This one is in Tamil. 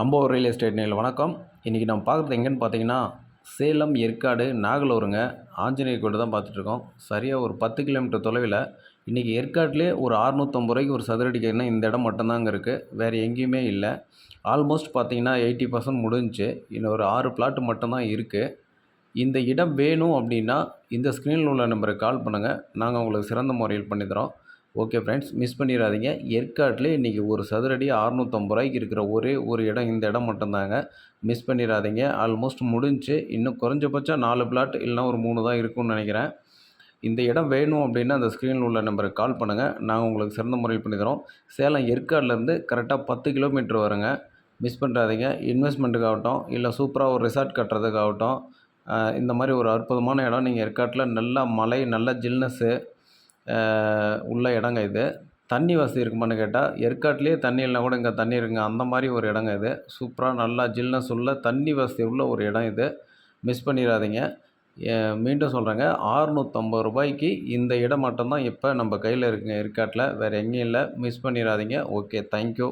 நம்ம ஒரு ரியல் எஸ்டேட் நேரில் வணக்கம். இன்றைக்கி நம்ம பார்க்குறது எங்கேன்னு பார்த்தீங்கன்னா சேலம் ஏற்காடு நாகலூருங்க. ஆஞ்சநேயர் கோட்டை தான் பார்த்துட்ருக்கோம். சரியாக ஒரு பத்து கிலோமீட்டர் தொலைவில் இன்றைக்கி ஏற்காட்டிலே ஒரு அறுநூற்றம்பது ரூபாய்க்கு ஒரு சதுரடிக்குன்னா இந்த இடம் மட்டும்தாங்க இருக்குது வேறு எங்கேயுமே இல்லை. ஆல்மோஸ்ட் பார்த்தீங்கன்னா எயிட்டி பர்சன்ட் முடிஞ்சுச்சு. இன்னும் ஒரு ஆறு பிளாட்டு மட்டும்தான் இருக்குது இந்த இடம் வேணும் அப்படின்னா இந்த ஸ்க்ரீனில் உள்ள நம்பருக்கு கால் பண்ணுங்கள் நாங்கள் உங்களுக்கு சிறந்த முறையில் பண்ணித்தரோம். ஓகே ஃப்ரெண்ட்ஸ் மிஸ் பண்ணிடாதீங்க ஏற்காட்டிலே இன்றைக்கி ஒரு சதுரடி அறுநூத்தம்பது ரூபாய்க்கு இருக்கிற ஒரே ஒரு இடம் இந்த இடம் மட்டும்தாங்க. மிஸ் பண்ணிடாதீங்க ஆல்மோஸ்ட் முடிஞ்சு இன்னும் குறைஞ்சபட்சம் நாலு பிளாட் இல்லைனா ஒரு மூணு தான் இருக்கும்னு நினைக்கிறேன். இந்த இடம் வேணும் அப்படின்னா அந்த ஸ்க்ரீனில் உள்ள நம்பருக்கு கால் பண்ணுங்கள் நாங்கள் உங்களுக்கு சிறந்த முறையில் பண்ணித்தரோம் சேலம் ஏற்காடுலேருந்து கரெக்டாக பத்து கிலோமீட்டர் வருங்க. மிஸ் பண்ணுறாதீங்க இன்வெஸ்ட்மெண்ட்டுக்காகட்டும் இல்லை சூப்பராக ஒரு ரிசார்ட் கட்டுறதுக்காகட்டும் இந்த மாதிரி ஒரு அற்புதமான இடம். நீங்கள் ஏற்காட்டில் நல்லா மலை நல்ல ஜில்னஸ்ஸு உள்ள இடங்க இது. தண்ணி வசதி இருக்குமான்னு கேட்டால் ஏற்காட்டிலே தண்ணி இல்லைனா கூட இங்கே தண்ணி இருக்குங்க. அந்த மாதிரி ஒரு இடங்க இது. சூப்பராக நல்லா ஜில்னஸ் உள்ள தண்ணி வசதி உள்ள ஒரு இடம் இது. மிஸ் பண்ணிடாதீங்க. மீண்டும் சொல்கிறேங்க ஆறுநூற்றம்பது ரூபாய்க்கு இந்த இடம் மட்டும்தான் இப்போ நம்ம கையில் இருக்குங்க. ஏற்காட்டில் வேறு எங்கேயும் இல்லை. மிஸ் பண்ணிடாதீங்க. Okay thank you